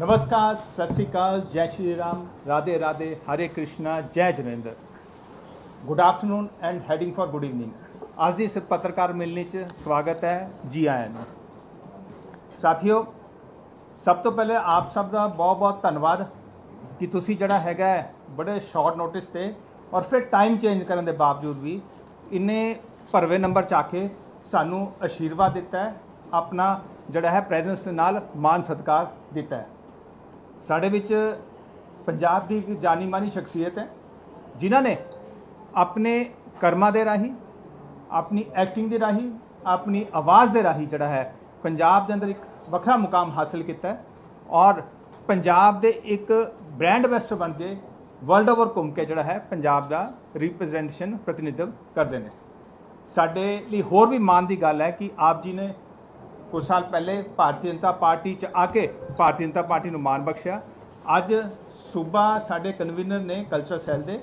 ਨਮਸਕਾਰ ਸਤਿ ਸ੍ਰੀ ਅਕਾਲ ਜੈ ਸ਼੍ਰੀ ਰਾਮ ਰਾਧੇ ਰਾਧੇ ਹਰੇ ਕ੍ਰਿਸ਼ਨਾ ਜੈ ਜਨੇਂਦਰ good afternoon and heading for good evening ਅੱਜ ਦੀ ਇਸ ਪੱਤਰਕਾਰ ਮਿਲਣੀ 'ਚ ਸਵਾਗਤ ਹੈ ਜੀ ਆਇਆਂ ਨੂੰ ਸਾਥੀਓ ਸਭ ਤੋਂ ਪਹਿਲੇ ਆਪ ਸਭ ਦਾ ਬਹੁਤ-ਬਹੁਤ ਧੰਨਵਾਦ ਕਿ ਤੁਸੀਂ ਜਿਹੜਾ ਹੈਗਾ ਬੜੇ ਸ਼ਾਰਟ ਨੋਟਿਸ ਤੇ ਔਰ ਫਿਰ ਟਾਈਮ ਚੇਂਜ ਕਰਨ ਦੇ ਬਾਵਜੂਦ ਵੀ ਇੰਨੇ ਭਰਵੇਂ ਨੰਬਰ ਚ ਆ ਕੇ ਸਾਨੂੰ ਅਸ਼ੀਰਵਾਦ ਦਿੱਤਾ ਹੈ ਆਪਣਾ ਜਿਹੜਾ ਹੈ ਪ੍ਰੈਜ਼ੈਂਸ ਦੇ ਨਾਲ ਮਾਨ ਸਤਿਕਾਰ ਦਿੱਤਾ ਹੈ ਸਾਡੇ ਵਿੱਚ ਪੰਜਾਬ ਦੀ ਇੱਕ ਜਾਨੀ ਮਾਨੀ ਸ਼ਖਸੀਅਤ ਹੈ, ਜਿਨ੍ਹਾਂ ਨੇ ਆਪਣੇ ਕਰਮਾਂ ਦੇ ਰਾਹੀਂ, ਆਪਣੀ ਐਕਟਿੰਗ ਦੇ ਰਾਹੀਂ, ਆਪਣੀ ਆਵਾਜ਼ ਦੇ ਰਾਹੀਂ ਜਿਹੜਾ ਹੈ, ਪੰਜਾਬ ਦੇ ਅੰਦਰ ਇੱਕ ਵੱਖਰਾ ਮੁਕਾਮ ਹਾਸਲ ਕੀਤਾ ਔਰ ਪੰਜਾਬ ਦੇ ਇੱਕ ਬ੍ਰਾਂਡ ਐਂਬੈਸਡਰ ਬਣ ਕੇ ਵਰਲਡ ਓਵਰ ਘੁੰਮ ਕੇ ਜਿਹੜਾ ਹੈ, ਪੰਜਾਬ ਦਾ ਰਿਪਰੈਜ਼ੈਂਟੇਸ਼ਨ ਪ੍ਰਤੀਨਿਧਵ ਕਰਦੇ ਨੇ। ਸਾਡੇ ਲਈ ਹੋਰ ਵੀ ਮਾਣ ਦੀ ਗੱਲ ਹੈ ਕਿ ਆਪ ਜੀ ਨੇ ਕੁਝ ਸਾਲ ਪਹਿਲੇ ਭਾਰਤੀ ਜਨਤਾ ਪਾਰਟੀ ਚ ਆ ਕੇ ਭਾਰਤੀ ਜਨਤਾ ਪਾਰਟੀ ਨੂੰ ਮਾਣ ਬਖਸ਼ਿਆ। ਅੱਜ ਸੂਬਾ ਸਾਡੇ ਕਨਵੀਨਰ ਨੇ ਕਲਚਰ ਸੈੱਲ ਦੇ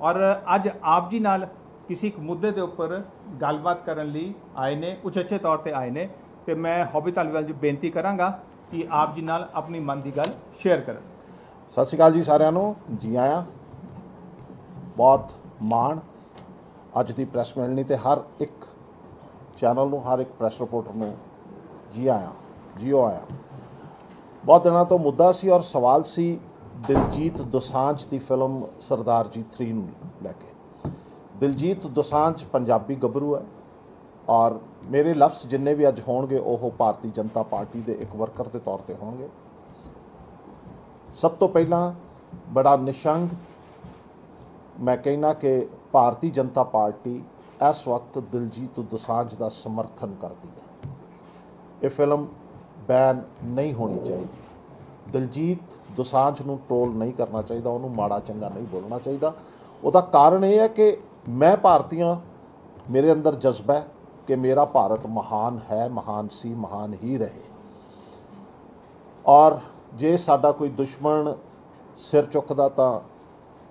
ਔਰ ਅੱਜ ਆਪ ਜੀ ਨਾਲ ਕਿਸੇ ਇੱਕ ਮੁੱਦੇ ਦੇ ਉੱਪਰ ਗੱਲਬਾਤ ਕਰਨ ਲਈ ਆਏ ਨੇ, ਉਚੇਚੇ ਤੌਰ ਤੇ ਆਏ ਨੇ ਤੇ ਮੈਂ ਹੌਬੀ ਧਾਲੀਵਾਲ ਜੀ ਬੇਨਤੀ ਕਰਾਂਗਾ ਕਿ ਆਪ ਜੀ ਨਾਲ ਆਪਣੀ ਮਨ ਦੀ ਗੱਲ ਸ਼ੇਅਰ ਕਰਨ। ਸਤਿ ਸ਼੍ਰੀ ਅਕਾਲ ਜੀ ਸਾਰਿਆਂ ਨੂੰ। ਜੀ ਆਇਆਂ, ਬਹੁਤ ਮਾਣ। ਅੱਜ ਦੀ ਪ੍ਰੈਸ ਮਿਲਣੀ ਤੇ ਹਰ ਇੱਕ ਚੈਨਲ ਨੂੰ, ਹਰ ਇੱਕ ਪ੍ਰੈਸ ਰਿਪੋਰਟਰ ਨੂੰ ਜੀ ਆਇਆਂ ਜੀਓ ਆਇਆਂ। ਬਹੁਤ ਦਿਨਾਂ ਤੋਂ ਮੁੱਦਾ ਸੀ ਔਰ ਸਵਾਲ ਸੀ ਦਿਲਜੀਤ ਦੋਸਾਂਝ ਦੀ ਫਿਲਮ ਸਰਦਾਰ ਜੀ 3 ਨੂੰ ਲੈ ਕੇ। ਦਿਲਜੀਤ ਦੋਸਾਂਝ ਪੰਜਾਬੀ ਗੱਭਰੂ ਹੈ ਔਰ ਮੇਰੇ ਲਫ਼ਜ਼ ਜਿੰਨੇ ਵੀ ਅੱਜ ਹੋਣਗੇ ਉਹ ਭਾਰਤੀ ਜਨਤਾ ਪਾਰਟੀ ਦੇ ਇੱਕ ਵਰਕਰ ਦੇ ਤੌਰ ਤੇ ਹੋਣਗੇ। ਸਭ ਤੋਂ ਪਹਿਲਾਂ ਬੜਾ ਨਿਸ਼ੰਗ ਮੈਂ ਕਹਿਣਾ ਕਿ ਭਾਰਤੀ ਜਨਤਾ ਪਾਰਟੀ ਇਸ ਵਕਤ ਦਿਲਜੀਤ ਦੋਸਾਂਝ ਦਾ ਸਮਰਥਨ ਕਰਦੀ ਹੈ। ਇਹ ਫਿਲਮ ਬੈਨ ਨਹੀਂ ਹੋਣੀ ਚਾਹੀਦੀ। ਦਿਲਜੀਤ ਦੋਸਾਂਝ ਨੂੰ ਟ੍ਰੋਲ ਨਹੀਂ ਕਰਨਾ ਚਾਹੀਦਾ, ਉਹਨੂੰ ਮਾੜਾ ਚੰਗਾ ਨਹੀਂ ਬੋਲਣਾ ਚਾਹੀਦਾ। ਉਹਦਾ ਕਾਰਨ ਇਹ ਹੈ ਕਿ ਮੈਂ ਭਾਰਤੀਆਂ, ਮੇਰੇ ਅੰਦਰ ਜਜ਼ਬਾ ਹੈ ਕਿ ਮੇਰਾ ਭਾਰਤ ਮਹਾਨ ਹੈ, ਮਹਾਨ ਸੀ, ਮਹਾਨ ਹੀ ਰਹੇ। ਔਰ ਜੇ ਸਾਡਾ ਕੋਈ ਦੁਸ਼ਮਣ ਸਿਰ ਚੁੱਕਦਾ ਤਾਂ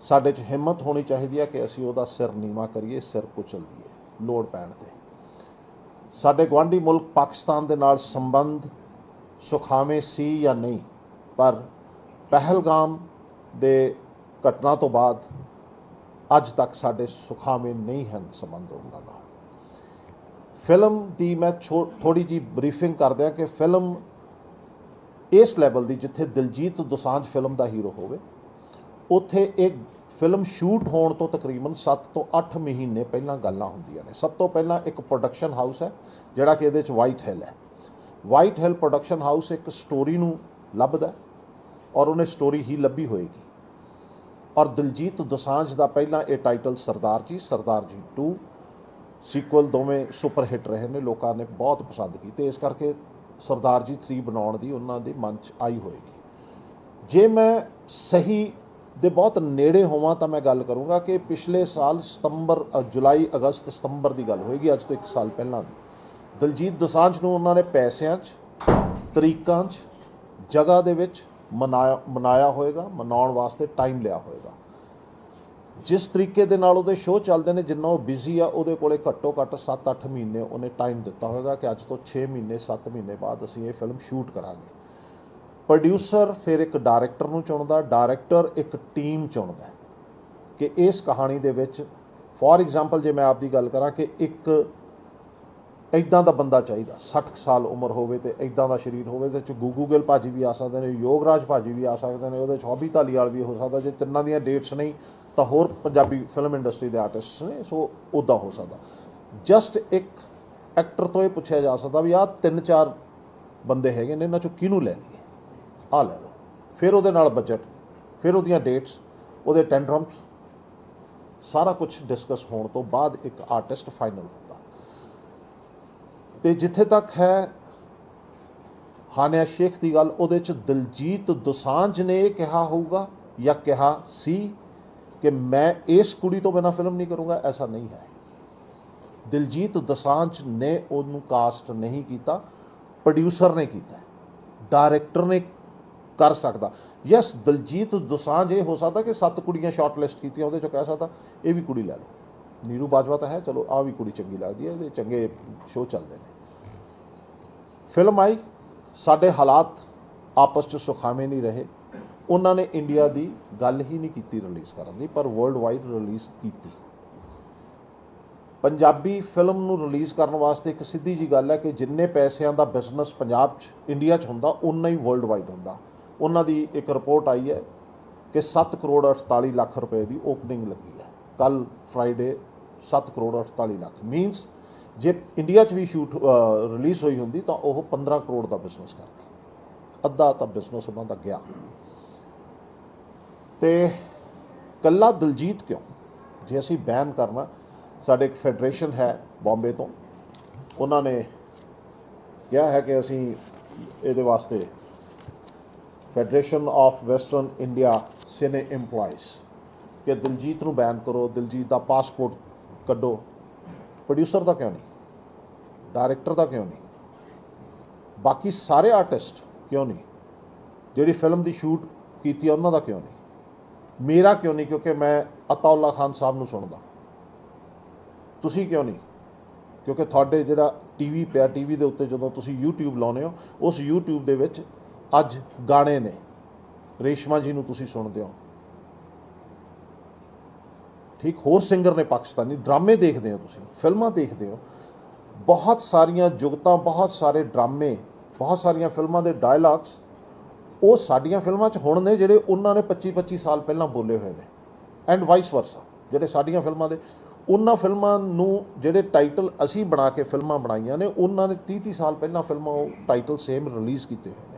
ਸਾਡੇ 'ਚ ਹਿੰਮਤ ਹੋਣੀ ਚਾਹੀਦੀ ਹੈ ਕਿ ਅਸੀਂ ਉਹਦਾ ਸਿਰ ਨੀਵਾ ਕਰੀਏ, ਸਿਰ ਕੁਚਲ ਦਈਏ ਲੋੜ ਪੈਣ ਤੇ। ਸਾਡੇ ਗਵਾਂਢੀ ਮੁਲਕ ਪਾਕਿਸਤਾਨ ਦੇ ਨਾਲ ਸੰਬੰਧ ਸੁਖਾਵੇਂ ਸੀ ਜਾਂ ਨਹੀਂ, ਪਰ ਪਹਿਲਗਾਮ ਦੇ ਘਟਨਾ ਤੋਂ ਬਾਅਦ ਅੱਜ ਤੱਕ ਸਾਡੇ ਸੁਖਾਵੇਂ ਨਹੀਂ ਹਨ ਸੰਬੰਧ ਉਹਨਾਂ ਨਾਲ। ਫਿਲਮ ਦੀ ਮੈਂ ਥੋੜੀ ਜੀ ਬਰੀਫਿੰਗ ਕਰਦਿਆਂ ਕਿ ਫਿਲਮ ਇਸ ਲੈਵਲ ਦੀ ਜਿੱਥੇ ਦਿਲਜੀਤ ਦੋਸਾਂਝ ਫਿਲਮ ਦਾ ਹੀਰੋ ਹੋਵੇ, ਉੱਥੇ ਇੱਕ ਫਿਲਮ ਸ਼ੂਟ ਹੋਣ ਤੋਂ ਤਕਰੀਬਨ 7 ਤੋਂ 8 ਮਹੀਨੇ ਪਹਿਲਾਂ ਗੱਲਾਂ ਹੁੰਦੀਆਂ ਨੇ। ਸਭ ਤੋਂ ਪਹਿਲਾਂ ਇੱਕ ਪ੍ਰੋਡਕਸ਼ਨ ਹਾਊਸ ਹੈ, ਜਿਹੜਾ ਕਿ ਇਹਦੇ ਚ ਵਾਈਟ ਹਿੱਲ ਹੈ। ਵਾਈਟ ਹਿੱਲ ਪ੍ਰੋਡਕਸ਼ਨ ਹਾਊਸ ਇੱਕ ਸਟੋਰੀ ਨੂੰ ਲੱਭਦਾ ਔਰ ਉਹਨੇ ਸਟੋਰੀ ਹੀ ਲੱਭੀ ਹੋਏਗੀ। ਔਰ ਦਿਲਜੀਤ ਦੋਸਾਂਝ ਦਾ ਪਹਿਲਾਂ ਇਹ ਟਾਈਟਲ ਸਰਦਾਰ ਜੀ ਸਰਦਾਰ ਜੀ 2 ਸੀਕੁਅਲ ਦੋਵੇਂ ਸੁਪਰ ਹਿੱਟ ਰਹੇ ਨੇ, ਲੋਕਾਂ ਨੇ ਬਹੁਤ ਪਸੰਦ ਕੀਤੇ। ਇਸ ਕਰਕੇ ਸਰਦਾਰ ਜੀ 3 ਬਣਾਉਣ ਦੀ ਉਹਨਾਂ ਦੇ ਮਨ 'ਚ ਆਈ ਹੋਏਗੀ। ਜੇ ਮੈਂ ਸਹੀ ਦੇ ਬਹੁਤ ਨੇੜੇ ਹੋਵਾਂ ਤਾਂ ਮੈਂ ਗੱਲ ਕਰੂੰਗਾ ਕਿ ਪਿਛਲੇ ਸਾਲ ਸਤੰਬਰ ਜੁਲਾਈ, ਅਗਸਤ, ਸਤੰਬਰ ਦੀ ਗੱਲ ਹੋਏਗੀ, ਅੱਜ ਤੋਂ 1 ਸਾਲ ਪਹਿਲਾਂ ਦੀ। ਦਲਜੀਤ ਦੋਸਾਂਝ ਨੂੰ ਉਹਨਾਂ ਨੇ ਪੈਸਿਆਂ 'ਚ, ਤਰੀਕਾਂ 'ਚ, ਜਗ੍ਹਾ ਦੇ ਵਿੱਚ ਮਨਾਇਆ ਮਨਾਇਆ ਹੋਏਗਾ, ਮਨਾਉਣ ਵਾਸਤੇ ਟਾਈਮ ਲਿਆ ਹੋਏਗਾ। ਜਿਸ ਤਰੀਕੇ ਦੇ ਨਾਲ ਉਹਦੇ ਸ਼ੋਅ ਚੱਲਦੇ ਨੇ, ਜਿੰਨਾ ਉਹ ਬਿਜ਼ੀ ਆ, ਉਹਦੇ ਕੋਲੇ ਘੱਟੋ ਘੱਟ 7-8 ਮਹੀਨੇ ਉਹਨੇ ਟਾਈਮ ਦਿੱਤਾ ਹੋਏਗਾ ਕਿ ਅੱਜ ਤੋਂ 6 ਮਹੀਨੇ 7 ਮਹੀਨੇ ਬਾਅਦ ਅਸੀਂ ਇਹ ਫਿਲਮ ਸ਼ੂਟ ਕਰਾਂਗੇ। ਪ੍ਰੋਡਿਊਸਰ ਫਿਰ ਇੱਕ ਡਾਇਰੈਕਟਰ ਨੂੰ ਚੁਣਦਾ, ਡਾਇਰੈਕਟਰ ਇੱਕ ਟੀਮ ਚੁਣਦਾ ਕਿ ਇਸ ਕਹਾਣੀ ਦੇ ਵਿੱਚ ਫੋਰ ਐਗਜ਼ਾਮਪਲ ਜੇ ਮੈਂ ਆਪ ਦੀ ਗੱਲ ਕਰਾਂ ਕਿ ਇੱਕ ਇਦਾਂ ਦਾ ਬੰਦਾ ਚਾਹੀਦਾ 60 ਸਾਲ ਉਮਰ ਹੋਵੇ ਤੇ ਇਦਾਂ ਦਾ ਸਰੀਰ ਹੋਵੇ ਤੇ ਚ ਗੂਗੂ ਗਿੱਲ ਭਾਜੀ ਵੀ ਆ ਸਕਦੇ ਨੇ, ਯੋਗਰਾਜ ਭਾਜੀ ਵੀ ਆ ਸਕਦੇ ਨੇ, ਉਹਦੇ ਚ ਹੌਬੀ ਧਾਲੀਵਾਲ ਵੀ ਹੋ ਸਕਦਾ, ਜੇ ਤਿੰਨਾਂ ਦੀਆਂ ਡੇਟਸ ਨਹੀਂ, ਤਾਂ ਹੋਰ ਪੰਜਾਬੀ ਫਿਲਮ ਇੰਡਸਟਰੀ ਦੇ ਆਰਟਿਸਟ ਨੇ, ਸੋ ਉਦਾਂ ਹੋ ਸਕਦਾ। ਜਸਟ ਇੱਕ ਐਕਟਰ ਤੋਂ ਇਹ ਪੁੱਛਿਆ ਜਾ ਸਕਦਾ ਵੀ ਆਹ ਤਿੰਨ ਚਾਰ ਬੰਦੇ ਹੈਗੇ ਨੇ, ਇਹਨਾਂ ਚੋਂ ਕਿਹਨੂੰ ਲੈਣੀ ਆ ਲੈ ਲਓ। ਫਿਰ ਉਹਦੇ ਨਾਲ ਬਜਟ ਫਿਰ ਉਹਦੀਆਂ ਡੇਟਸ ਉਹਦੇ ਟੈਂਡਰਮਸ ਸਾਰਾ ਕੁਝ ਡਿਸਕਸ ਹੋਣ ਤੋਂ ਬਾਅਦ ਇੱਕ ਆਰਟਿਸਟ ਫਾਈਨਲ ਹੁੰਦਾ। ਤੇ ਜਿੱਥੇ ਤੱਕ ਹੈ ਹਾਨਿਆ ਸ਼ੇਖ ਦੀ ਗੱਲ, ਉਹਦੇ ਚ ਦਿਲਜੀਤ ਦੋਸਾਂਝ ਨੇ ਇਹ ਕਿਹਾ ਹੋਊਗਾ ਜਾਂ ਕਿਹਾ ਸੀ ਕਿ ਮੈਂ ਇਸ ਕੁੜੀ ਤੋਂ ਬਿਨਾ ਫਿਲਮ ਨਹੀਂ ਕਰੂੰਗਾ, ਐਸਾ ਨਹੀਂ ਹੈ। ਦਿਲਜੀਤ ਦੋਸਾਂਝ ਨੇ ਉਹਨੂੰ ਕਾਸਟ ਨਹੀਂ ਕੀਤਾ ਪ੍ਰੋਡਿਊਸਰ ਨੇ ਕੀਤਾ। ਡਾਇਰੈਕਟਰ ਨੇ ਕਰ ਸਕਦਾ। ਯੈਸ ਦਲਜੀਤ ਦੁਸਾਂਝ, ਇਹ ਹੋ ਸਕਦਾ ਕਿ ਸੱਤ ਕੁੜੀਆਂ ਸ਼ਾਰਟਲਿਸਟ ਕੀਤੀਆਂ, ਉਹਦੇ ਚੋਂ ਕਹਿ ਸਕਦਾ, ਇਹ ਵੀ ਕੁੜੀ ਲੈ ਲਓ। ਨੀਰੂ ਬਾਜਵਾ ਤਾਂ ਹੈ, ਚਲੋ ਆ ਵੀ ਕੁੜੀ ਚੰਗੀ ਲੱਗਦੀ ਹੈ, ਇਹਦੇ ਚੰਗੇ ਸ਼ੋਅ ਚੱਲਦੇ ਨੇ। ਫਿਲਮ ਆਈ, ਸਾਡੇ ਹਾਲਾਤ ਆਪਸ 'ਚ ਸੁਖਾਵੇਂ ਨਹੀਂ ਰਹੇ। ਉਹਨਾਂ ਨੇ ਇੰਡੀਆ ਦੀ ਗੱਲ ਹੀ ਨਹੀਂ ਕੀਤੀ ਰਿਲੀਜ਼ ਕਰਨ ਦੀ, ਪਰ ਵਰਲਡ ਵਾਈਡ ਰਿਲੀਜ਼ ਕੀਤੀ। ਪੰਜਾਬੀ ਫਿਲਮ ਨੂੰ ਰਿਲੀਜ਼ ਕਰਨ ਵਾਸਤੇ ਇੱਕ ਸਿੱਧੀ ਜੀ ਗੱਲ ਹੈ ਕਿ ਜਿੰਨੇ ਪੈਸਿਆਂ ਦਾ ਬਿਜ਼ਨਸ ਪੰਜਾਬ 'ਚ ਇੰਡੀਆ 'ਚ ਹੁੰਦਾ ਉਨਾ ਹੀ ਵਰਲਡ ਵਾਈਡ ਹੁੰਦਾ। ਉਹਨਾਂ ਦੀ ਇੱਕ ਰਿਪੋਰਟ ਆਈ ਹੈ ਕਿ 7 ਕਰੋੜ 48 ਲੱਖ ਰੁਪਏ ਦੀ ਓਪਨਿੰਗ ਲੱਗੀ ਹੈ। ਕੱਲ ਫਰਾਈਡੇ 7 ਕਰੋੜ 48 ਲੱਖ। ਮੀਨਸ ਜੇ ਇੰਡੀਆ 'ਚ ਵੀ ਸ਼ੂਟ ਰਿਲੀਜ਼ ਹੋਈ ਹੁੰਦੀ ਤਾਂ ਉਹ 15 ਕਰੋੜ ਦਾ ਬਿਜ਼ਨਸ ਕਰਦੀ। ਅੱਧਾ ਤਾਂ ਬਿਜ਼ਨਸ ਉਹਨਾਂ ਦਾ ਗਿਆ। ਤੇ ਕੱਲਾ ਦਲਜੀਤ ਕਿਉਂ? ਜੇ ਅਸੀਂ ਬੈਨ ਕਰਨਾ, ਸਾਡੇ ਇੱਕ ਫੈਡਰੇਸ਼ਨ ਹੈ ਬੰਬੇ ਤੋਂ। ਉਹਨਾਂ ਨੇ ਕਿਹਾ ਹੈ ਕਿ ਅਸੀਂ ਇਹਦੇ ਵਾਸਤੇ federation of western India cine EMPLOYEES. ਕਿ ਦਿਲਜੀਤ ਨੂੰ ਬੈਨ ਕਰੋ, ਦਿਲਜੀਤ ਦਾ ਪਾਸਪੋਰਟ ਕੱਢੋ। ਪ੍ਰੋਡਿਊਸਰ ਦਾ ਕਿਉਂ ਨਹੀਂ? ਡਾਇਰੈਕਟਰ ਦਾ ਕਿਉਂ ਨਹੀਂ? ਬਾਕੀ ਸਾਰੇ ਆਰਟਿਸਟ ਕਿਉਂ ਨਹੀਂ? ਜਿਹੜੀ ਫਿਲਮ ਦੀ ਸ਼ੂਟ ਕੀਤੀ ਉਹਨਾਂ ਦਾ ਕਿਉਂ ਨਹੀਂ? ਮੇਰਾ ਕਿਉਂ ਨਹੀਂ? ਕਿਉਂਕਿ ਮੈਂ ਅਤਾਉਲਾ ਖਾਨ ਸਾਹਿਬ ਨੂੰ ਸੁਣਦਾ। ਤੁਸੀਂ ਕਿਉਂ ਨਹੀਂ? ਕਿਉਂਕਿ ਤੁਹਾਡੇ ਜਿਹੜਾ ਟੀਵੀ ਪਿਆ ਟੀਵੀ ਦੇ ਉੱਤੇ ਜਦੋਂ ਤੁਸੀਂ YouTube ਲਾਉਨੇ ਹੋ, ਉਸ YouTube ਦੇ ਵਿੱਚ ਅੱਜ ਗਾਣੇ ਨੇ। ਰੇਸ਼ਮਾ ਜੀ ਨੂੰ ਤੁਸੀਂ ਸੁਣਦੇ ਹੋ। ਠੀਕ, ਹੋਰ ਸਿੰਗਰ ਨੇ ਪਾਕਿਸਤਾਨੀ, ਡਰਾਮੇ ਦੇਖਦੇ ਹੋ ਤੁਸੀਂ, ਫਿਲਮਾਂ ਦੇਖਦੇ ਹੋ। ਬਹੁਤ ਸਾਰੀਆਂ ਜੁਗਤਾਂ, ਬਹੁਤ ਸਾਰੇ ਡਰਾਮੇ, ਬਹੁਤ ਸਾਰੀਆਂ ਫਿਲਮਾਂ ਦੇ ਡਾਇਲੌਗਸ ਉਹ ਸਾਡੀਆਂ ਫਿਲਮਾਂ 'ਚ ਹੁਣ ਨੇ ਜਿਹੜੇ ਉਹਨਾਂ ਨੇ 25 25 ਸਾਲ ਪਹਿਲਾਂ ਬੋਲੇ ਹੋਏ ਨੇ। ਐਂਡ ਵਾਈਸ ਵਰਸਾ ਜਿਹੜੇ ਸਾਡੀਆਂ ਫਿਲਮਾਂ ਦੇ, ਉਹਨਾਂ ਫਿਲਮਾਂ ਨੂੰ ਜਿਹੜੇ ਟਾਈਟਲ ਅਸੀਂ ਬਣਾ ਕੇ ਫਿਲਮਾਂ ਬਣਾਈਆਂ ਨੇ, ਉਹਨਾਂ ਨੇ 30 30 ਸਾਲ ਪਹਿਲਾਂ ਫਿਲਮਾਂ ਉਹ ਟਾਈਟਲ ਸੇਮ ਰਿਲੀਜ਼ ਕੀਤੇ ਹੋਏ ਨੇ।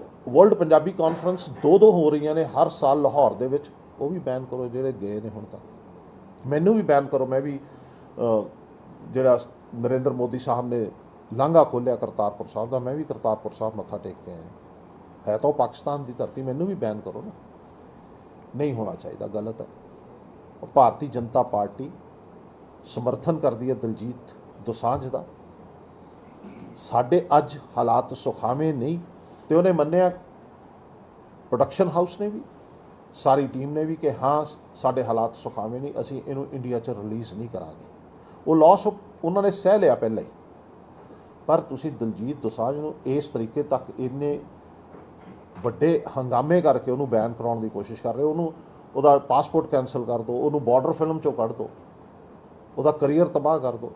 ਵਰਲਡ ਪੰਜਾਬੀ ਕਾਨਫਰੰਸ ਦੋ ਦੋ ਹੋ ਰਹੀਆਂ ਨੇ ਹਰ ਸਾਲ ਲਾਹੌਰ ਦੇ ਵਿੱਚ। ਉਹ ਵੀ ਬੈਨ ਕਰੋ, ਜਿਹੜੇ ਗਏ ਨੇ ਹੁਣ ਤੱਕ। ਮੈਨੂੰ ਵੀ ਬੈਨ ਕਰੋ, ਮੈਂ ਵੀ ਜਿਹੜਾ ਨਰਿੰਦਰ ਮੋਦੀ ਸਾਹਿਬ ਨੇ ਲਾਂਘਾ ਖੋਲਿਆ ਕਰਤਾਰਪੁਰ ਸਾਹਿਬ ਦਾ, ਮੈਂ ਵੀ ਕਰਤਾਰਪੁਰ ਸਾਹਿਬ ਮੱਥਾ ਟੇਕ ਕੇ ਆਇਆ। ਹੈ ਤਾਂ ਉਹ ਪਾਕਿਸਤਾਨ ਦੀ ਧਰਤੀ, ਮੈਨੂੰ ਵੀ ਬੈਨ ਕਰੋ ਨਾ। ਨਹੀਂ ਹੋਣਾ ਚਾਹੀਦਾ, ਗਲਤ ਹੈ। ਭਾਰਤੀ ਜਨਤਾ ਪਾਰਟੀ ਸਮਰਥਨ ਕਰਦੀ ਹੈ ਦਲਜੀਤ ਦੋਸਾਂਝ ਦਾ। ਸਾਡੇ ਅੱਜ ਹਾਲਾਤ ਸੁਖਾਵੇਂ ਨਹੀਂ ਤੇ ਉਹਨੇ ਮੰਨਿਆ ਪ੍ਰੋਡਕਸ਼ਨ ਹਾਊਸ ਨੇ ਵੀ, ਸਾਰੀ ਟੀਮ ਨੇ ਵੀ ਕਿ ਹਾਂ, ਸਾਡੇ ਹਾਲਾਤ ਸੁਖਾਵੇਂ ਨਹੀਂ, ਅਸੀਂ ਇਹਨੂੰ ਇੰਡੀਆ 'ਚ ਰਿਲੀਜ਼ ਨਹੀਂ ਕਰਾਂਗੇ। ਉਹ ਲਾਸ ਉਹਨਾਂ ਨੇ ਸਹਿ ਲਿਆ ਪਹਿਲਾਂ ਹੀ। ਪਰ ਤੁਸੀਂ ਦਲਜੀਤ ਦੋਸਾਂਝ ਨੂੰ ਇਸ ਤਰੀਕੇ ਤੱਕ ਇੰਨੇ ਵੱਡੇ ਹੰਗਾਮੇ ਕਰਕੇ ਉਹਨੂੰ ਬੈਨ ਕਰਾਉਣ ਦੀ ਕੋਸ਼ਿਸ਼ ਕਰ ਰਹੇ ਹੋ, ਉਹਨੂੰ ਉਹਦਾ ਪਾਸਪੋਰਟ ਕੈਨਸਲ ਕਰ ਦਿਓ ਉਹਨੂੰ ਬਾਰਡਰ ਫਿਲਮ ਚੋਂ ਕੱਢ ਦਿਓ ਉਹਦਾ ਕੈਰੀਅਰ ਤਬਾਹ ਕਰ ਦਿਓ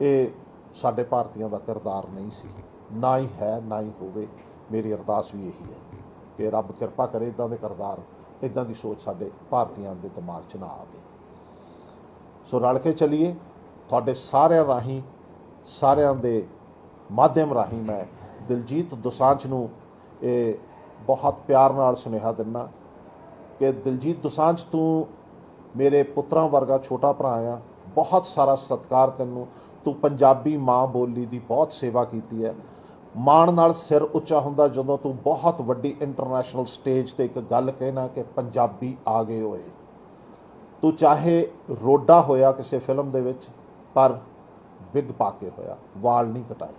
ਇਹ ਸਾਡੇ ਭਾਰਤੀਆਂ ਦਾ ਕਿਰਦਾਰ ਨਹੀਂ ਸੀ। ਨਾ ਹੀ ਹੈ, ਨਾ ਹੀ ਹੋਵੇ। ਮੇਰੀ ਅਰਦਾਸ ਵੀ ਇਹੀ ਹੈ ਕਿ ਰੱਬ ਕਿਰਪਾ ਕਰੇ ਇਦਾਂ ਦੇ ਕਿਰਦਾਰ ਇਦਾਂ ਦੀ ਸੋਚ ਸਾਡੇ ਭਾਰਤੀਆਂ ਦੇ ਦਿਮਾਗ 'ਚ ਨਾ ਆਵੇ। ਸੋ ਰਲ ਕੇ ਚੱਲੀਏ। ਤੁਹਾਡੇ ਸਾਰਿਆਂ ਰਾਹੀਂ, ਸਾਰਿਆਂ ਦੇ ਮਾਧਿਅਮ ਰਾਹੀਂ ਮੈਂ ਦਿਲਜੀਤ ਦੁਸਾਂਝ ਨੂੰ ਇਹ ਬਹੁਤ ਪਿਆਰ ਨਾਲ ਸੁਨੇਹਾ ਦਿੰਦਾ ਕਿ ਦਿਲਜੀਤ ਦੁਸਾਂਝ, ਤੂੰ ਮੇਰੇ ਪੁੱਤਰਾਂ ਵਰਗਾ ਛੋਟਾ ਭਰਾ ਆ। ਬਹੁਤ ਸਾਰਾ ਸਤਿਕਾਰ ਤੈਨੂੰ। ਤੂੰ ਪੰਜਾਬੀ ਮਾਂ ਬੋਲੀ ਦੀ ਬਹੁਤ ਸੇਵਾ ਕੀਤੀ ਹੈ। ਮਾਣ ਨਾਲ ਸਿਰ ਉੱਚਾ ਹੁੰਦਾ ਜਦੋਂ ਤੂੰ ਬਹੁਤ ਵੱਡੀ ਇੰਟਰਨੈਸ਼ਨਲ ਸਟੇਜ ਤੇ ਇੱਕ ਗੱਲ ਕਹਿਣਾ ਕਿ ਪੰਜਾਬੀ ਆ ਗਏ ਹੋਏ। ਤੂੰ ਚਾਹੇ ਰੋਡਾ ਹੋਇਆ ਕਿਸੇ ਫਿਲਮ ਦੇ ਵਿੱਚ, ਪਰ ਵਿਗ ਪਾ ਕੇ ਹੋਇਆ, ਵਾਲ ਨਹੀਂ ਕਟਾਏ।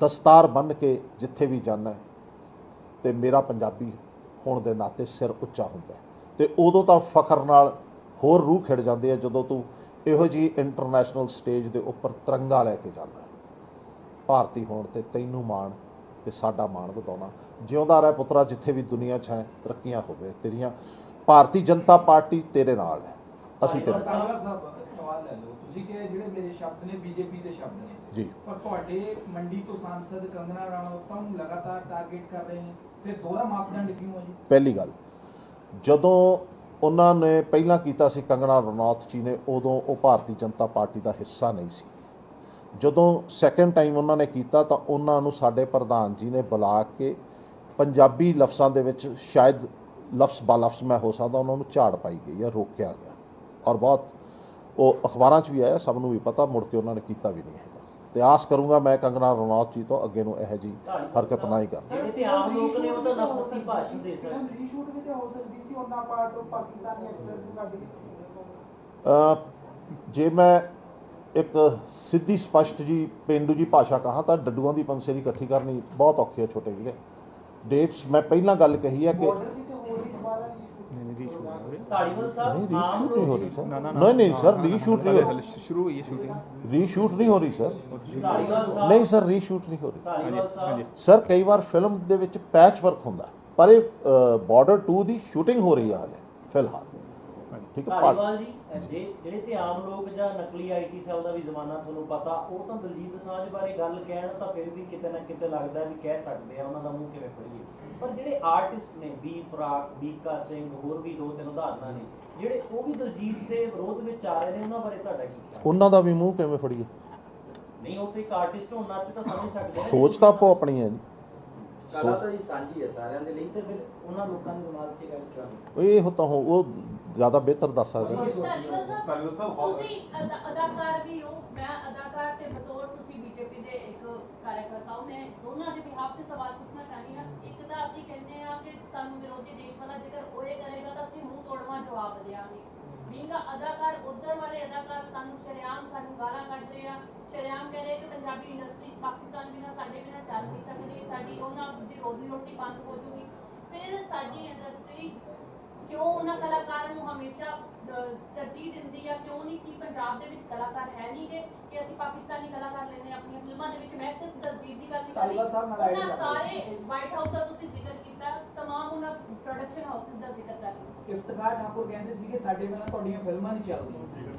ਦਸਤਾਰ ਬੰਨ ਕੇ ਜਿੱਥੇ ਵੀ ਜਾਣਾ ਹੈ, ਤੇ ਮੇਰਾ ਪੰਜਾਬੀ ਹੋਣ ਦੇ ਨਾਤੇ ਸਿਰ ਉੱਚਾ ਹੁੰਦਾ ਹੈ। ਤੇ ਉਦੋਂ ਤਾਂ ਫਖਰ ਨਾਲ ਹੋਰ ਰੂਹ ਖਿੜ ਜਾਂਦੀ ਹੈ ਜਦੋਂ ਤੂੰ ਇਹੋ ਜੀ ਇੰਟਰਨੈਸ਼ਨਲ ਸਟੇਜ ਦੇ ਉੱਪਰ ਤਿਰੰਗਾ ਲੈ ਕੇ ਜਾਂਦਾ ਭਾਰਤੀ ਹੋਣ ਤੇ ਤੈਨੂੰ ਮਾਣ ਤੇ ਸਾਡਾ ਮਾਣ ਵਧਾਉਣਾ। ਜਿਉਂਦਾ ਰਹਿ ਪੁੱਤਰਾ ਜਿੱਥੇ ਵੀ ਦੁਨੀਆ 'ਚ ਹੈ ਤਰੱਕੀਆਂ ਹੋਵੇ ਤੇਰੀਆਂ। ਭਾਰਤੀ ਜਨਤਾ ਪਾਰਟੀ ਤੇਰੇ ਨਾਲ ਹੈ। ਅਸੀਂ ਤੇਰੇ ਨਾਲ। ਸਵਾਲ ਲੈ ਲਓ। ਤੁਸੀਂ ਕਿ ਜਿਹੜੇ ਮੇਰੇ ਸ਼ਬਦ ਨੇ ਬੀਜੇਪੀ ਦੇ ਸ਼ਬਦ ਨੇ। ਜੀ। ਪਰ ਤੁਹਾਡੇ ਮੰਡੀ ਤੋਂ ਸਾਂਸਦ ਕੰਗਨਾ ਰਣੌਤ ਨੂੰ ਲਗਾਤਾਰ ਟਾਰਗੇਟ ਕਰ ਰਹੇ ਨੇ। ਫਿਰ ਦੋਹਰਾ ਮਾਪਦੰਡ ਕਿਉਂ ਹੈ ਜੀ? ਪਹਿਲੀ ਗੱਲ ਜਦੋਂ ਉਹਨਾਂ ਨੇ ਪਹਿਲਾਂ ਕੀਤਾ ਸੀ ਕੰਗਣਾ ਰਣੌਤ ਜੀ ਨੇ ਉਦੋਂ ਉਹ ਭਾਰਤੀ ਜਨਤਾ ਪਾਰਟੀ ਦਾ ਹਿੱਸਾ ਨਹੀਂ ਸੀ। ਜਦੋਂ ਸੈਕੰਡ ਟਾਈਮ ਉਹਨਾਂ ਨੇ ਕੀਤਾ ਤਾਂ ਉਹਨਾਂ ਨੂੰ ਸਾਡੇ ਪ੍ਰਧਾਨ ਜੀ ਨੇ ਬੁਲਾ ਕੇ ਪੰਜਾਬੀ ਲਫ਼ਜ਼ਾਂ ਦੇ ਵਿੱਚ ਸ਼ਾਇਦ ਲਫ਼ਜ਼ ਬਾ ਲਫ਼ਜ਼ ਮੈਂ ਹੋ ਸਕਦਾ ਉਹਨਾਂ ਨੂੰ ਝਾੜ ਪਾਈ ਗਈ ਜਾਂ ਰੋਕਿਆ ਗਿਆ। ਔਰ ਬਹੁਤ ਉਹ ਅਖਬਾਰਾਂ 'ਚ ਵੀ ਆਇਆ ਸਭ ਨੂੰ ਵੀ ਪਤਾ ਮੁੜ ਕੇ ਉਹਨਾਂ ਨੇ ਕੀਤਾ ਵੀ ਨਹੀਂ ਹੈਗਾ ਤੇ। ਆਸ ਕਰੂੰਗਾ ਮੈਂ ਕੰਗਨਾ ਰਣੌਤ ਜੀ ਤੋਂ ਅੱਗੇ ਨੂੰ ਇਹੋ ਜੀ ਹਰਕਤ ਨਾ ਹੀ ਕਰ। ਜਿਹੜੇ ਤੇ ਆਮ ਲੋਕ ਨੇ ਉਹ ਤਾਂ ਨਫ਼ਰਤੀ ਭਾਸ਼ਣ ਦੇ ਸਕਦੇ। ਰੀਸ਼ੂਟ ਵੀ ਤੇ ਹੋ ਸਕਦੀ ਸੀ ਉਹਨਾਂ ਪਾਰਟ ਪਾਕਿਸਤਾਨੀ ਐਕਟਰੈਸ ਨੂੰ ਕੱਢ ਕੇ। ਅ, ਜੇ ਮੈਂ ਇੱਕ ਸਿੱਧੀ ਸਪਸ਼ਟ ਜੀ ਪੇਂਡੂ ਜੀ ਭਾਸ਼ਾ ਕਹਾਂ ਤਾਂ ਡੱਡੂਆਂ ਦੀ ਪੰਸੇਰੀ ਇਕੱਠੀ ਕਰਨੀ ਬਹੁਤ ਔਖੀ ਹੈ ਛੋਟੇ ਵੀਰੇ ਡੇਟਸ ਮੈਂ ਪਹਿਲਾਂ ਗੱਲ ਕਹੀ ਹੈ ਕਿ ਨਹੀਂ ਨਹੀਂ ਆਮ ਰੀਸ਼ੂਟ ਨਹੀਂ ਹੋ ਰਹੀ। Sir sir. ਸ਼ੁਰੂ ਹੋਈ ਹੈ ਸ਼ੂਟਿੰਗ ਰੀਸ਼ੂਟ ਨਹੀਂ ਹੋ ਰਹੀ ਸਰ। ਨਹੀਂ ਸਰ ਰੀਸ਼ੂਟ ਨਹੀਂ ਹੋ ਰਹੀ। ਸਰ। ਕਈ ਵਾਰ ਫਿਲਮ ਦੇ ਵਿੱਚ ਪੈਚ ਵਰਕ ਹੁੰਦਾ। ਪਰ ਇਹ ਬਾਰਡਰ 2 ਦੀ ਸ਼ੂਟਿੰਗ ਹੋ ਰਹੀ ਹੈ ਹਾਲੇ ਫਿਲਹਾਲ। ਠੀਕ ਹੈ ਭਾਰਤ- ਜੀ ਜਿਹੜੇ ਤੇ ਆਮ ਲੋਕ ਜਾਂ ਨਕਲੀ ਆਈਟੀ ਸੈੱਲ ਦਾ ਵੀ ਜ਼ਮਾਨਾ ਤੁਹਾਨੂੰ ਪਤਾ ਉਹ ਤਾਂ ਦਲਜੀਤ ਦੋਸਾਂਝ ਬਾਰੇ ਗੱਲ ਕਹਿਣ ਤਾਂ ਫਿਰ ਵੀ ਕਿਤੇ ਨਾ ਕਿਤੇ ਲੱਗਦਾ ਵੀ ਕਹਿ ਸਕਦੇ ਆ ਉਹਨਾਂ ਦਾ ਮੂੰਹ ਕਿਵੇਂ ਫੜੀਏ। ਪਰ ਜਿਹੜੇ ਆਰਟਿਸਟ ਨੇ ਬੀ ਪ੍ਰਾਕ ਬੀਕਾ ਸਿੰਘ ਹੋਰ ਵੀ ਦੋ ਤਿੰਨ ਉਦਾਹਰਨਾਂ ਨੇ ਜਿਹੜੇ ਉਹ ਵੀ ਦਲਜੀਤ ਦੇ ਵਿਰੋਧ ਵਿੱਚ ਆ ਰਹੇ ਨੇ ਉਹਨਾਂ ਬਾਰੇ ਤੁਹਾਡਾ ਕੀ ਖਿਆਲ? ਉਹਨਾਂ ਦਾ ਵੀ ਮੂੰਹ ਕਿਵੇਂ ਫੜੀਏ? ਨਹੀਂ ਉਹ ਤੇ ਇੱਕ ਆਰਟਿਸਟ ਹੋਣ ਨਾਲ ਤਾਂ ਸਮਝ ਸਕਦੇ ਨੇ। ਸੋਚ ਤਾਂ ਆਪੋ ਆਪਣੀ ਹੈ ਜੀ। ਕਲਾ ਤਾਂ ਜੀ ਸਾਂਝੀ ਹੈ ਸਾਰਿਆਂ ਦੇ ਲਈ ਤੇ ਫਿਰ ਉਹਨਾਂ ਲੋਕਾਂ ਦੇ ਦਿਮਾਗ 'ਚ ਗੱਲ ਕਿਉਂ ਨਹੀਂ? ਇਹ ਤਾਂ ਹੋ- ਉਹ ਜ਼ਿਆਦਾ ਬਿਹਤਰ ਦੱਸ ਸਕਦੇ ਨੇ। ਧਾਲੀਵਾਲ ਸਾਹਿਬ ਤੁਸੀਂ ਅਦਾ- ਅਦਾਕਾਰ ਵੀ ਹੋ ਮੈਂ ਅਦਾਕਾਰ ਤੇ ਬਤੌਰ ਤੁਸੀਂ ਬੀਜੇਪੀ ਦੇ ਇੱਕ ਕਾਰਜਕਰਤਾ ਹੋ ਮੈਂ ਦੋਨਾਂ ਦੇ ਬਿਹਾਫ ਤੇ ਸਵਾਲ ਪੁੱਛਣਾ ਚਾਹਨੀ ਹਾਂ। ਇੱਕ ਤਾਂ ਅਸੀਂ ਕਹਿੰਦੇ ਆ ਕਿ ਸਾਨੂੰ ਵਿਰੋਧੀ ਦੇਸ਼ ਵਾਲਾ ਜੇਕਰ ਹੋਏ ਕਰੇਗਾ ਤਾਂ ਅਸੀਂ ਮੂੰਹ ਤੋੜਵਾ ਜਵਾਬ ਦੇਵਾਂਗੇ ਮੀਂਗਾ ਅਦਾਕਾਰ ਉਧਰ ਵਾਲੇ ਅਦਾਕਾਰ ਸਾਨੂੰ ਸ਼ਰਿਆਮ ਸਾਨੂੰ ਗਾਲਾਂ ਕੱਢ ਰਹੇ ਆ। ਸ਼ਰਿਆਮ ਕਹਿ ਰਹੇ ਕਿ ਪੰਜਾਬੀ ਇੰਡਸਟਰੀ ਪਾਕਿਸਤਾਨ ਬਿਨਾ ਸਾਡੇ ਬਿਨਾ ਚੱਲ ਨਹੀਂ ਸਕਦੀ ਸਾਡੀ ਉਹਨਾਂ ਦੀ ਰੋਜ਼ੀ ਰੋਟੀ ਬੰਦ ਹੋ ਜੂਗੀ। ਫਿਰ ਸਾਡੀ ਇੰਡਸਟਰੀ ਕਿਉਂ ਉਹਨਾਂ ਕਲਾਕਾਰਾਂ ਨੂੰ ਹਮੇਸ਼ਾ ਤਰਜੀਹ ਦਿੰਦੀ ਆ? ਕਿਉਂ ਨਹੀਂ? ਕਿ ਪੰਜਾਬ ਦੇ ਵਿੱਚ ਕਲਾਕਾਰ ਹੈ ਨਹੀਂ ਗੇ ਕਿ ਅਸੀਂ ਪਾਕਿਸਤਾਨੀ ਕਲਾਕਾਰ ਲੈਣੇ ਆਪਣੀਆਂ ਫਿਲਮਾਂ ਦੇ ਵਿੱਚ ਮੈਂ ਸਿਰਫ ਤਰਜੀਹ ਦੀ ਗੱਲ ਨਹੀਂ ਆਏ ਉਹਨਾਂ। ਸਾਰੇ ਵਾਈਟ ਹਾਊਸ ਦਾ ਤੁਸੀਂ ਜ਼ਿਕਰ ਕੀਤਾ ਤਮਾਮ ਉਹਨਾਂ ਪ੍ਰੋਡਕਸ਼ਨ ਹਾਊਸਸ ਦਾ ਜ਼ਿਕਰ ਕਰ ਇਫਤਖਾਰ ਠਾਕੁਰ ਕਹਿੰਦੇ ਸੀ ਕਿ ਸਾਡੇ ਬਿਨਾਂ ਤੁਹਾਡੀਆਂ ਫਿਲਮਾਂ ਨਹੀਂ ਚੱਲਦੀਆਂ।